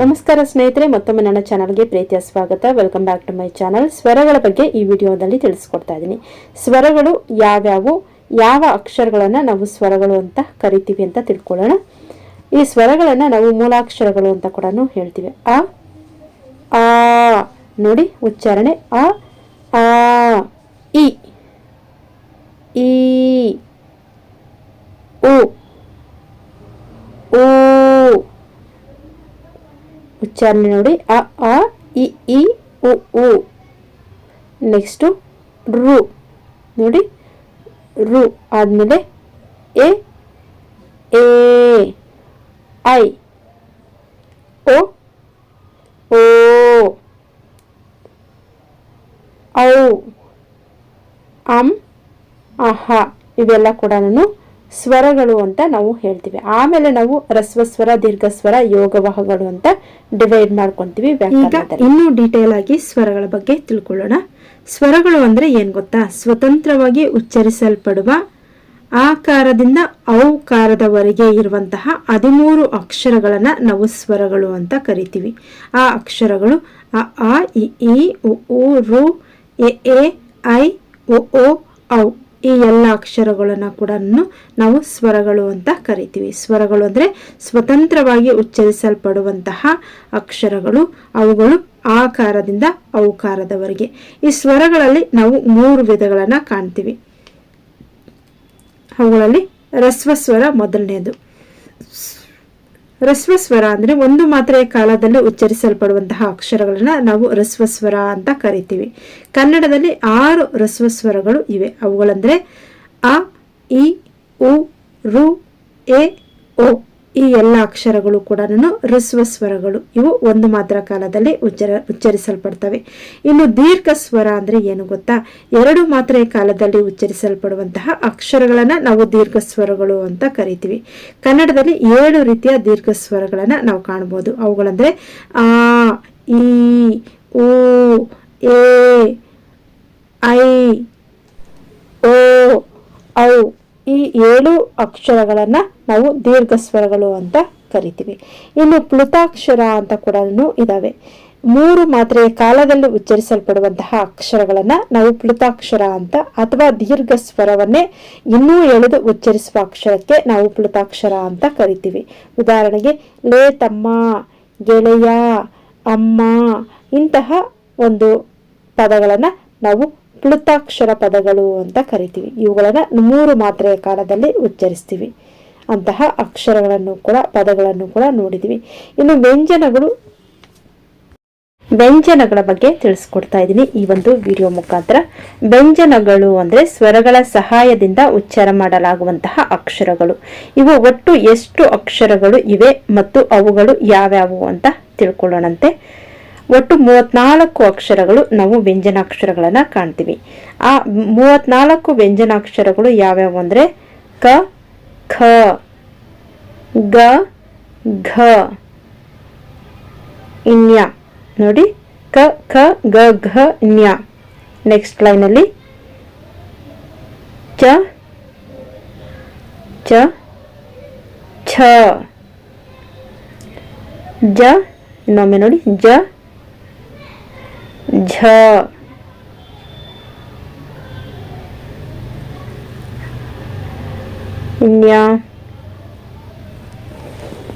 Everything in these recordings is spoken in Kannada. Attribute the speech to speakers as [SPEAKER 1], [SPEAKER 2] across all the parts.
[SPEAKER 1] ನಮಸ್ಕಾರ ಸ್ನೇಹಿತರೆ, ಮತ್ತೊಮ್ಮೆ ನನ್ನ ಚಾನಲ್ಗೆ ಪ್ರೀತಿಯ ಸ್ವಾಗತ. Welcome back to my channel ಸ್ವರಗಳ ಬಗ್ಗೆ ಈ ವಿಡಿಯೋದಲ್ಲಿ ತಿಳಿಸ್ಕೊಡ್ತಾ ಇದ್ದೀನಿ. ಸ್ವರಗಳು ಯಾವ್ಯಾವು, ಯಾವ ಅಕ್ಷರಗಳನ್ನು ನಾವು ಸ್ವರಗಳು ಅಂತ ಕರಿತೀವಿ ಅಂತ ತಿಳ್ಕೊಳ್ಳೋಣ. ಈ ಸ್ವರಗಳನ್ನು ನಾವು ಮೂಲಾಕ್ಷರಗಳು ಅಂತ ಕೂಡ ಹೇಳ್ತೀವಿ. ಆ ಆ, ನೋಡಿ, ಉಚ್ಚಾರಣೆ, ಆ ಆ ಇ ಈ, ಉ ಊ ಉಚ್ಚಾರಣೆ ನೋಡಿ ಅ ಆ ಇ ಈ ಉ ಉ ನೆಕ್ಸ್ಟು ರು ನೋಡಿ ರು ಆದಮೇಲೆ ಎ ಎ ಐ ಓ ಓ ಔ ಅಂ ಅಹ ಇವೆಲ್ಲ ಕೂಡ ಸ್ವರಗಳು ಅಂತ ನಾವು ಹೇಳ್ತೀವಿ. ಆಮೇಲೆ ನಾವು ರಸ್ವಸ್ವರ ದೀರ್ಘಸ್ವರ ಯೋಗವಾಹಗಳು ಅಂತ ಡಿವೈಡ್ ಮಾಡ್ಕೊಂತೀವಿ ಇನ್ನೂ ಡೀಟೇಲ್ ಆಗಿ ಸ್ವರಗಳ ಬಗ್ಗೆ ತಿಳ್ಕೊಳ್ಳೋಣ. ಸ್ವರಗಳು ಅಂದ್ರೆ ಏನ್ ಗೊತ್ತಾ? ಸ್ವತಂತ್ರವಾಗಿ ಉಚ್ಚರಿಸಲ್ಪಡುವ ಆಕಾರದಿಂದ ಔಕಾರದವರೆಗೆ ಇರುವಂತಹ ಹದಿಮೂರು ಅಕ್ಷರಗಳನ್ನ ನಾವು ಸ್ವರಗಳು ಅಂತ ಕರಿತೀವಿ. ಆ ಅಕ್ಷರಗಳು ಅ ಆ ಇ ಈ ಉ ಉ ರು ಎ ಎ ಐ ಒ ಓ ಔ. ಈ ಎಲ್ಲ ಅಕ್ಷರಗಳನ್ನು ಕೂಡ ನಾವು ಸ್ವರಗಳು ಅಂತ ಕರಿತೀವಿ. ಸ್ವರಗಳು ಅಂದರೆ ಸ್ವತಂತ್ರವಾಗಿ ಉಚ್ಚರಿಸಲ್ಪಡುವಂತಹ ಅಕ್ಷರಗಳು. ಅವುಗಳು ಆಕಾರದಿಂದ ಔಕಾರದವರೆಗೆ. ಈ ಸ್ವರಗಳಲ್ಲಿ ನಾವು ಮೂರು ವಿಧಗಳನ್ನು ಕಾಣ್ತೀವಿ. ಅವುಗಳಲ್ಲಿ ರಸ್ವಸ್ವರ ಮೊದಲನೆಯದು ರಸ್ವಸ್ವರ ಅಂದರೆ ಒಂದು ಮಾತ್ರೆಯ ಕಾಲದಲ್ಲಿ ಉಚ್ಚರಿಸಲ್ಪಡುವಂತಹ ಅಕ್ಷರಗಳನ್ನ ನಾವು ರಸ್ವಸ್ವರ ಅಂತ ಕರಿತೀವಿ. ಕನ್ನಡದಲ್ಲಿ ಆರು ರಸ್ವಸ್ವರಗಳು ಇವೆ. ಅವುಗಳಂದ್ರೆ ಅ, ಇ, ಉ, ರು, ಎ, ಓ. ಈ ಎಲ್ಲ ಅಕ್ಷರಗಳು ಕೂಡ ರಸ್ವ ಸ್ವರಗಳು. ಇವು ಒಂದು ಮಾತ್ರ ಕಾಲದಲ್ಲಿ ಉಚ್ಚರ, ಉಚ್ಚರಿಸಲ್ಪಡ್ತವೆ. ಇನ್ನು ದೀರ್ಘ ಸ್ವರ ಅಂದ್ರೆ ಏನು ಗೊತ್ತಾ? ಎರಡು ಮಾತ್ರ ಕಾಲದಲ್ಲಿ ಉಚ್ಚರಿಸಲ್ಪಡುವಂತಹ ಅಕ್ಷರಗಳನ್ನು ನಾವು ದೀರ್ಘ ಸ್ವರಗಳು ಅಂತ ಕರಿತೀವಿ. ಕನ್ನಡದಲ್ಲಿ ಏಳು ರೀತಿಯ ದೀರ್ಘ ಸ್ವರಗಳನ್ನು ನಾವು ಕಾಣಬಹುದು ಅವುಗಳಂದ್ರೆ ಆ, ಈ, ಉ, ಎ, ಐ, ಓ, ಔ. ಈ ಏಳು ಅಕ್ಷರಗಳನ್ನು ನಾವು ದೀರ್ಘ ಸ್ವರಗಳು ಅಂತ ಕರಿತೀವಿ. ಇನ್ನು ಪ್ಲುತಾಕ್ಷರ ಅಂತ ಕೂಡ ಇದ್ದಾವೆ ಮೂರು ಮಾತ್ರೆಯ ಕಾಲದಲ್ಲಿ ಉಚ್ಚರಿಸಲ್ಪಡುವಂತಹ ಅಕ್ಷರಗಳನ್ನು ನಾವು ಪ್ಲುತಾಕ್ಷರ ಅಂತ ಅಥವಾ ದೀರ್ಘ ಸ್ವರವನ್ನೇ ಇನ್ನೂ ಎಳೆದು ಉಚ್ಚರಿಸುವ ಅಕ್ಷರಕ್ಕೆ ನಾವು ಪ್ಲುತಾಕ್ಷರ ಅಂತ ಕರಿತೀವಿ. ಉದಾಹರಣೆಗೆ, ಲೇ ತಮ್ಮ, ಗೆಳೆಯ, ಅಮ್ಮ ಇಂತಹ ಒಂದು ಪದಗಳನ್ನ ನಾವು ಪ್ಲುತಾಕ್ಷರ ಪದಗಳು ಅಂತ ಕರಿತೀವಿ. ಇವುಗಳನ್ನ ಮೂರು ಮಾತ್ರೆಯ ಕಾಲದಲ್ಲಿ ಉಚ್ಚರಿಸ್ತೀವಿ. ಅಂತಹ ಅಕ್ಷರಗಳನ್ನು ಕೂಡ, ಪದಗಳನ್ನು ಕೂಡ ನೋಡಿದ್ವಿ. ಇನ್ನು ವ್ಯಂಜನಗಳು, ವ್ಯಂಜನಗಳ ಬಗ್ಗೆ ತಿಳಿಸ್ಕೊಡ್ತಾ ಇದ್ದೀನಿ ಈ ಒಂದು ವಿಡಿಯೋ ಮುಖಾಂತರ. ವ್ಯಂಜನಗಳು ಅಂದ್ರೆ ಸ್ವರಗಳ ಸಹಾಯದಿಂದ ಉಚ್ಚಾರ ಮಾಡಲಾಗುವಂತಹ ಅಕ್ಷರಗಳು. ಇವು ಒಟ್ಟು ಎಷ್ಟು ಅಕ್ಷರಗಳು ಇವೆ ಮತ್ತು ಅವುಗಳು ಯಾವ್ಯಾವು ಅಂತ ತಿಳ್ಕೊಳ್ಳೋಣಂತೆ. ಒಟ್ಟು ಮೂವತ್ನಾಲ್ಕು ಅಕ್ಷರಗಳು ನಾವು ವ್ಯಂಜನಾಕ್ಷರಗಳನ್ನು ಕಾಣ್ತೀವಿ. ಆ ಮೂವತ್ನಾಲ್ಕು ವ್ಯಂಜನಾಕ್ಷರಗಳು ಯಾವ್ಯಾವು ಅಂದರೆ ಕ, ಖ, ಗ, ಘ. ಇನ್ಯ. ನೋಡಿ, ಕ, ಖ, ಗ, ಘ ನ್ಯ ನೆಕ್ಸ್ಟ್ ಲೈನಲ್ಲಿ ಚ ಚ, ಛ. ಜ, ಇನ್ನೊಮ್ಮೆ ನೋಡಿ, ಜ ಝ. ಇನ್ಯ.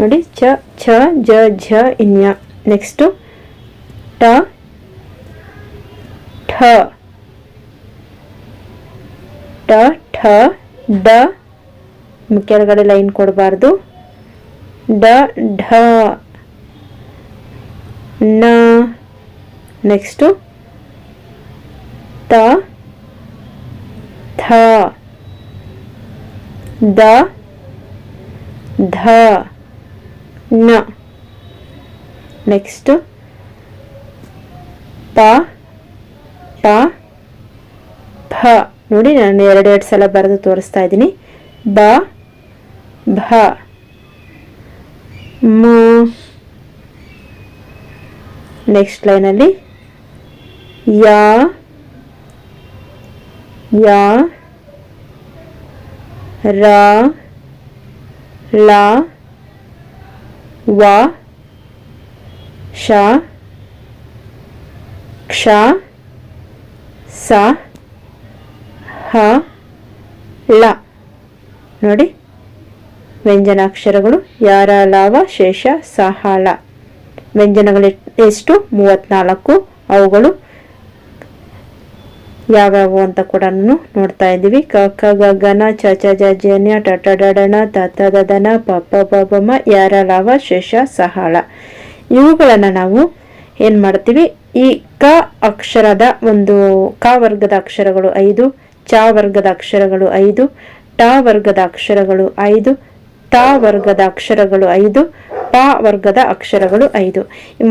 [SPEAKER 1] ನೋಡಿ, ಛ ಛ, ಜ, ಝ, ಇನ್ಯ. ನೆಕ್ಸ್ಟು ಟ ಠ. ಟ ಠ ಡ ಕೆಳಗಡೆ ಲೈನ್ ಕೊಡಬಾರ್ದು. ಡ, ಢ. ನ. ನೆಕ್ಸ್ಟು ತ ಥ ದ ಧ ನ ನೆಕ್ಸ್ಟು ಪ ಪ ಭ ನೋಡಿ ನಾನು ಎರಡೆರಡು ಸಲ ಬರೆದು ತೋರಿಸ್ತಾ ಇದ್ದೀನಿ. ಬ ಭ, ಮ. ನೆಕ್ಸ್ಟ್ ಲೈನಲ್ಲಿ ಯಾ ಯಾ ರ ಲ ವ ಶ ಕ್ಷ ಸ ಹ ಳ ನೋಡಿ ವ್ಯಂಜನಾಕ್ಷರಗಳು ಯಾರ ಲಾವ ಶೇಷ ಸಹಾಳ ವ್ಯಂಜನಗಳು ಎಷ್ಟು ಮೂವತ್ನಾಲ್ಕು ಅವುಗಳು ಯಾವ್ಯಾವು ಅಂತ ಕೂಡ ನೋಡ್ತಾ ಇದ್ದೀವಿ. ಕ ಕ, ಗ ಗನ ಚ ಚ, ಜ ಜನ್ಯ ಟ ಟ, ಡ ಡ, ಣ, ತ ತ, ದ ದ, ನ, ಪ ಪ ಪ ಪ, ಮ ಯಾರ ಲಾವ ಶೇಷ ಸಹಾಳ ಇವುಗಳನ್ನ ನಾವು ಏನು ಮಾಡ್ತೀವಿ? ಈ ಕ ಅಕ್ಷರದ ಒಂದು ಕ ವರ್ಗದ ಅಕ್ಷರಗಳು ಐದು, ಚ ವರ್ಗದ ಅಕ್ಷರಗಳು ಐದು, ಟ ವರ್ಗದ ಅಕ್ಷರಗಳು ಐದು, ತ ವರ್ಗದ ಅಕ್ಷರಗಳು ಐದು ಪ ವರ್ಗದ ಅಕ್ಷರಗಳು ಐದು.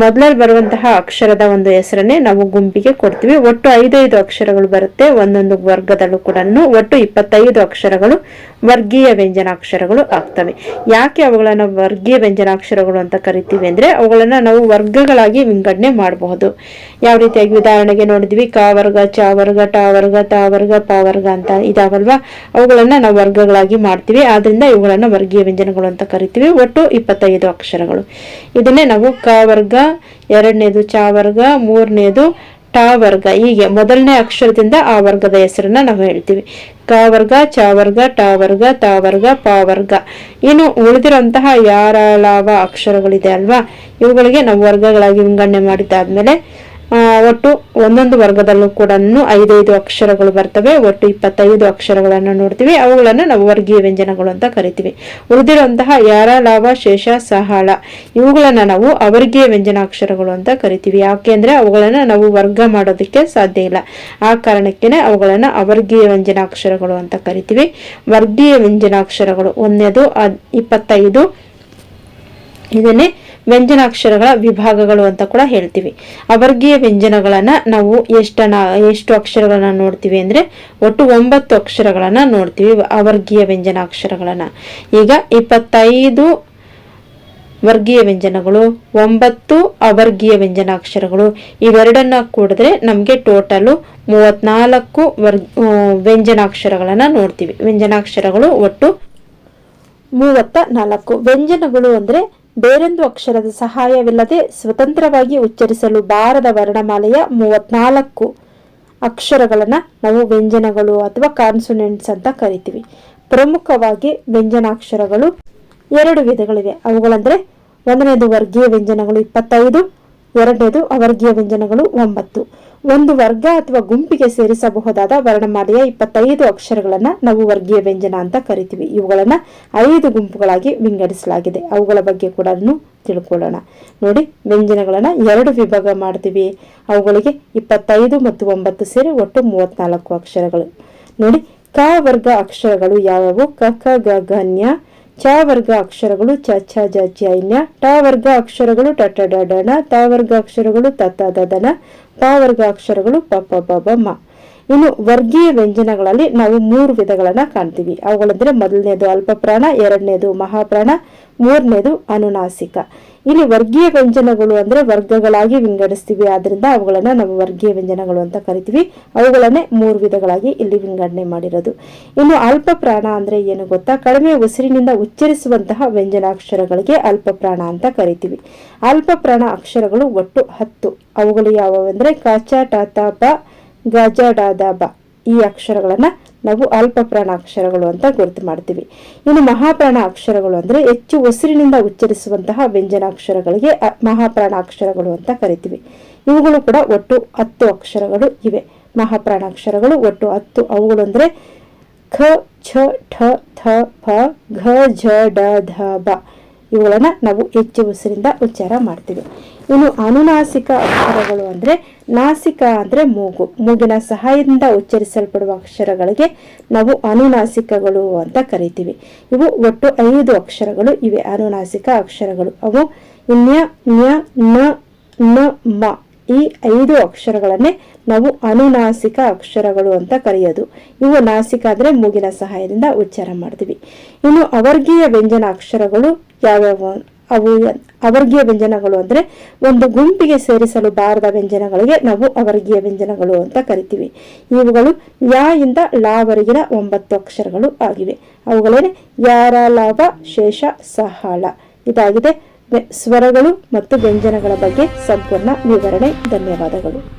[SPEAKER 1] ಮೊದಲಲ್ಲಿ ಬರುವಂತಹ ಅಕ್ಷರದ ಒಂದು ಹೆಸರನ್ನೇ ನಾವು ಗುಂಪಿಗೆ ಕೊಡ್ತೀವಿ. ಒಟ್ಟು ಐದೈದು ಅಕ್ಷರಗಳು ಬರುತ್ತೆ. ಒಂದೊಂದು ವರ್ಗದಲ್ಲೂ ಕೂಡ ಒಟ್ಟು ಇಪ್ಪತ್ತೈದು ಅಕ್ಷರಗಳು ವರ್ಗೀಯ ವ್ಯಂಜನಾಕ್ಷರಗಳು ಆಗ್ತವೆ. ಯಾಕೆ ಅವುಗಳನ್ನು ವರ್ಗೀಯ ವ್ಯಂಜನಾಕ್ಷರಗಳು ಅಂತ ಕರಿತೀವಿ ಅಂದ್ರೆ ಅವುಗಳನ್ನು ನಾವು ವರ್ಗಗಳಾಗಿ ವಿಂಗಡಣೆ ಮಾಡಬಹುದು. ಯಾವ ರೀತಿಯಾಗಿ ಉದಾಹರಣೆಗೆ ನೋಡಿದ್ವಿ, ಕ ವರ್ಗ, ಚ ವರ್ಗ, ಟ ವರ್ಗ, ತ ವರ್ಗ, ಪ ವರ್ಗ ಅಂತ ಇದಾವಲ್ವಾ? ಅವುಗಳನ್ನ ನಾವು ವರ್ಗಗಳಾಗಿ ಮಾಡ್ತೀವಿ. ಆದ್ರಿಂದ ಇವುಗಳನ್ನ ವರ್ಗೀಯ ವ್ಯಂಜನಗಳು ಅಂತ ಕರಿತೀವಿ. ಒಟ್ಟು ಇಪ್ಪತ್ತೈದು ಅಕ್ಷರಗಳು. ಇದನ್ನೇ ನಾವು ಕ ವರ್ಗ, ಎರಡನೇದು ಚ ವರ್ಗ, ಮೂರನೇದು ಟ ವರ್ಗ. ಹೀಗೆ ಮೊದಲನೇ ಅಕ್ಷರದಿಂದ ಆ ವರ್ಗದ ಹೆಸರನ್ನ ನಾವು ಹೇಳ್ತೀವಿ. ಕ ವರ್ಗ, ಚ ವರ್ಗ, ಟ ವರ್ಗ, ತ ವರ್ಗ, ಪ ವರ್ಗ. ಇನ್ನು ಉಳಿದಿರುವಂತಹ ಯಾರ ಲಾವ ಅಕ್ಷರಗಳಿದೆ ಅಲ್ವಾ? ಇವುಗಳಿಗೆ ನಾವು ವರ್ಗಗಳಾಗಿ ವಿಂಗಡಣೆ ಮಾಡಿದ್ದಾದ್ಮೇಲೆ ಒಟ್ಟು ಒಂದೊಂದು ವರ್ಗದಲ್ಲೂ ಕೂಡ ಐದೈದು ಅಕ್ಷರಗಳು ಬರ್ತವೆ, ಒಟ್ಟು ಇಪ್ಪತ್ತೈದು ಅಕ್ಷರಗಳನ್ನು ನೋಡ್ತೀವಿ. ಅವುಗಳನ್ನು ನಾವು ವರ್ಗೀಯ ವ್ಯಂಜನಗಳು ಅಂತ ಕರಿತೀವಿ. ಉಳಿದಿರುವಂತಹ ಯಾರ, ಲಾಭ, ಶೇಷ, ಸಹಾಳ, ಇವುಗಳನ್ನು ನಾವು ಅವರ್ಗೀಯ ವ್ಯಂಜನಾಕ್ಷರಗಳು ಅಂತ ಕರಿತೀವಿ. ಯಾಕೆಂದ್ರೆ ಅವುಗಳನ್ನು ನಾವು ವರ್ಗ ಮಾಡೋದಕ್ಕೆ ಸಾಧ್ಯ ಇಲ್ಲ. ಆ ಕಾರಣಕ್ಕೇನೆ ಅವುಗಳನ್ನು ಅವರ್ಗೀಯ ವ್ಯಂಜನಾಕ್ಷರಗಳು ಅಂತ ಕರಿತೀವಿ. ವರ್ಗೀಯ ವ್ಯಂಜನಾಕ್ಷರಗಳು ಒಂದನೇದು ಇಪ್ಪತ್ತೈದು. ಇದನ್ನೇ ವ್ಯಂಜನಾಕ್ಷರಗಳ ವಿಭಾಗಗಳು ಅಂತ ಕೂಡ ಹೇಳ್ತೀವಿ. ಅವರ್ಗೀಯ ವ್ಯಂಜನಗಳನ್ನ ನಾವು ಎಷ್ಟನ, ಎಷ್ಟು ಅಕ್ಷರಗಳನ್ನ ನೋಡ್ತೀವಿ ಅಂದ್ರೆ ಒಟ್ಟು ಒಂಬತ್ತು ಅಕ್ಷರಗಳನ್ನ ನೋಡ್ತೀವಿ ಅವರ್ಗೀಯ ವ್ಯಂಜನಾಕ್ಷರಗಳನ್ನು. ಈಗ ಇಪ್ಪತ್ತೈದು ವರ್ಗೀಯ ವ್ಯಂಜನಗಳು, ಒಂಬತ್ತು ಅವರ್ಗೀಯ ವ್ಯಂಜನಾಕ್ಷರಗಳು, ಇವೆರಡನ್ನ ಕೂಡಿದ್ರೆ ನಮಗೆ ಟೋಟಲು ಮೂವತ್ನಾಲ್ಕು ವರ್ಗ ವ್ಯಂಜನಾಕ್ಷರಗಳನ್ನು ವ್ಯಂಜನಾಕ್ಷರಗಳನ್ನ ನೋಡ್ತೀವಿ. ವ್ಯಂಜನಾಕ್ಷರಗಳು ಒಟ್ಟು ಮೂವತ್ತ ನಾಲ್ಕು ವ್ಯಂಜನಗಳು ಅಂದ್ರೆ ಬೇರೊಂದು ಅಕ್ಷರದ ಸಹಾಯವಿಲ್ಲದೆ ಸ್ವತಂತ್ರವಾಗಿ ಉಚ್ಚರಿಸಲು ಬಾರದ ವರ್ಣಮಾಲೆಯ ಮೂವತ್ನಾಲ್ಕು ಅಕ್ಷರಗಳನ್ನ ನಾವು ವ್ಯಂಜನಗಳು ಅಥವಾ ಕಾನ್ಸೊನೆಂಟ್ಸ್ ಅಂತ ಕರಿತೀವಿ. ಪ್ರಮುಖವಾಗಿ ವ್ಯಂಜನಾಕ್ಷರಗಳು ಎರಡು ವಿಧಗಳಿವೆ. ಅವುಗಳಂದ್ರೆ ಒಂದನೇದು ವರ್ಗೀಯ ವ್ಯಂಜನಗಳು ಇಪ್ಪತ್ತೈದು, ಎರಡನೇದು ಅವರ್ಗೀಯ ವ್ಯಂಜನಗಳು ಒಂಬತ್ತು. ಒಂದು ವರ್ಗ ಅಥವಾ ಗುಂಪಿಗೆ ಸೇರಿಸಬಹುದಾದ ವರ್ಣಮಾಲೆಯ ಇಪ್ಪತ್ತೈದು ಅಕ್ಷರಗಳನ್ನು ನಾವು ವರ್ಗೀಯ ವ್ಯಂಜನ ಅಂತ ಕರಿತೀವಿ. ಇವುಗಳನ್ನು ಐದು ಗುಂಪುಗಳಾಗಿ ವಿಂಗಡಿಸಲಾಗಿದೆ. ಅವುಗಳ ಬಗ್ಗೆ ಕೂಡ ತಿಳ್ಕೊಳ್ಳೋಣ. ನೋಡಿ, ವ್ಯಂಜನಗಳನ್ನು ಎರಡು ವಿಭಾಗ ಮಾಡ್ತೀವಿ. ಅವುಗಳಿಗೆ ಇಪ್ಪತ್ತೈದು ಮತ್ತು ಒಂಬತ್ತು ಸೇರಿ ಒಟ್ಟು ಮೂವತ್ನಾಲ್ಕು ಅಕ್ಷರಗಳು. ನೋಡಿ, ಕ ವರ್ಗ ಅಕ್ಷರಗಳು ಯಾವುವು? ಕ ಕ, ಗ ಗನ್ಯ ಚ ವರ್ಗ ಅಕ್ಷರಗಳು ಚ ಛ ಜ ಜೈನ್ಯ ಟ ವರ್ಗ ಅಕ್ಷರಗಳು ಟ ಟ ಡ ಡ ತ ವರ್ಗ ಅಕ್ಷರಗಳು ತ ತ ದ ನ ಪ ವರ್ಗ ಅಕ್ಷರಗಳು ಪ ಪ ಬ ಮ. ಇನ್ನು ವರ್ಗೀಯ ವ್ಯಂಜನಗಳಲ್ಲಿ ನಾವು ಮೂರು ವಿಧಗಳನ್ನ ಕಾಣ್ತೀವಿ. ಅವುಗಳಂದ್ರೆ ಮೊದಲನೇದು ಅಲ್ಪಪ್ರಾಣ, ಎರಡನೇದು ಮಹಾಪ್ರಾಣ, ಮೂರನೇದು ಅನುನಾಸಿಕ. ಇಲ್ಲಿ ವರ್ಗೀಯ ವ್ಯಂಜನಗಳು ಅಂದ್ರೆ ವರ್ಗಗಳಾಗಿ ವಿಂಗಡಿಸ್ತೀವಿ. ಆದ್ರಿಂದ ಅವುಗಳನ್ನ ನಾವು ವರ್ಗೀಯ ವ್ಯಂಜನಗಳು ಅಂತ ಕರಿತೀವಿ. ಅವುಗಳನ್ನೇ ಮೂರು ವಿಧಗಳಾಗಿ ಇಲ್ಲಿ ವಿಂಗಡಣೆ ಮಾಡಿರೋದು. ಇನ್ನು ಅಲ್ಪ ಪ್ರಾಣ ಅಂದ್ರೆ ಏನು ಗೊತ್ತಾ? ಕಡಿಮೆ ಉಸಿರಿನಿಂದ ಉಚ್ಚರಿಸುವಂತಹ ವ್ಯಂಜನಾಕ್ಷರಗಳಿಗೆ ಅಲ್ಪ ಪ್ರಾಣ ಅಂತ ಕರಿತೀವಿ. ಅಲ್ಪ ಪ್ರಾಣ ಅಕ್ಷರಗಳು ಒಟ್ಟು ಹತ್ತು. ಅವುಗಳು ಯಾವುವೆಂದ್ರೆ ಕಾಚ ತ ಬ ಗಜ ಬ ಈ ಅಕ್ಷರಗಳನ್ನು ನಾವು ಅಲ್ಪ ಅಕ್ಷರಗಳು ಅಂತ ಗುರುತು ಮಾಡ್ತೀವಿ. ಇನ್ನು ಮಹಾಪ್ರಾಣ ಅಕ್ಷರಗಳು ಅಂದ್ರೆ ಹೆಚ್ಚು ಉಸಿರಿನಿಂದ ಉಚ್ಚರಿಸುವಂತಹ ವ್ಯಂಜನಾಕ್ಷರಗಳಿಗೆ ಮಹಾಪ್ರಾಣ ಅಕ್ಷರಗಳು ಅಂತ ಕರಿತೀವಿ. ಇವುಗಳು ಕೂಡ ಒಟ್ಟು ಹತ್ತು ಅಕ್ಷರಗಳು ಇವೆ. ಮಹಾಪ್ರಾಣ ಅಕ್ಷರಗಳು ಒಟ್ಟು ಹತ್ತು. ಅವುಗಳು ಅಂದರೆ ಖ, ಛ, ಠ, ಥ ಫ ಘ, ಝ ಡ ಧ, ಬ. ಇವುಗಳನ್ನು ನಾವು ಹೆಚ್ಚು ಉಸಿರಿಂದ ಉಚ್ಚಾರ ಮಾಡ್ತೀವಿ. ಇನ್ನು ಅನುನಾಸಿಕ ಅಕ್ಷರಗಳು ಅಂದ್ರೆ ನಾಸಿಕ ಅಂದ್ರೆ ಮೂಗು. ಮೂಗಿನ ಸಹಾಯದಿಂದ ಉಚ್ಚರಿಸಲ್ಪಡುವ ಅಕ್ಷರಗಳಿಗೆ ನಾವು ಅನುನಾಸಿಕಗಳು ಅಂತ ಕರಿತೀವಿ. ಇವು ಒಟ್ಟು ಐದು ಅಕ್ಷರಗಳು ಇವೆ, ಅನುನಾಸಿಕ ಅಕ್ಷರಗಳು. ಅವು ಇನ್ಯ ನ್ಯ, ನ ನ, ಮ ಈ ಐದು ಅಕ್ಷರಗಳನ್ನೇ ನಾವು ಅನುನಾಸಿಕ ಅಕ್ಷರಗಳು ಅಂತ ಕರೆಯೋದು. ಇವು ನಾಸಿಕ ಅಂದರೆ ಮೂಗಿನ ಸಹಾಯದಿಂದ ಉಚ್ಚಾರ ಮಾಡ್ತೀವಿ. ಇನ್ನು ಅವರ್ಗೀಯ ವ್ಯಂಜನ ಅಕ್ಷರಗಳು ಯಾವ್ಯಾವು? ಅವು ಅವರ್ಗೀಯ ವ್ಯಂಜನಗಳು ಅಂದರೆ ಒಂದು ಗುಂಪಿಗೆ ಸೇರಿಸಲು ಬಾರದ ವ್ಯಂಜನಗಳಿಗೆ ನಾವು ಅವರ್ಗೀಯ ವ್ಯಂಜನಗಳು ಅಂತ ಕರಿತೀವಿ. ಇವುಗಳು ಯಾ ಇಂದ ಲಾವರೆಗಿನ ಒಂಬತ್ತು ಅಕ್ಷರಗಳು ಆಗಿವೆ. ಅವುಗಳೇನೆ ಯಾರ ಲಾಭ ಶೇಷ ಸಹಾಳ ಇದಾಗಿದೆ. ಸ್ವರಗಳು ಮತ್ತು ವ್ಯಂಜನಗಳ ಬಗ್ಗೆ ಸಂಪೂರ್ಣ ವಿವರಣೆ. ಧನ್ಯವಾದಗಳು.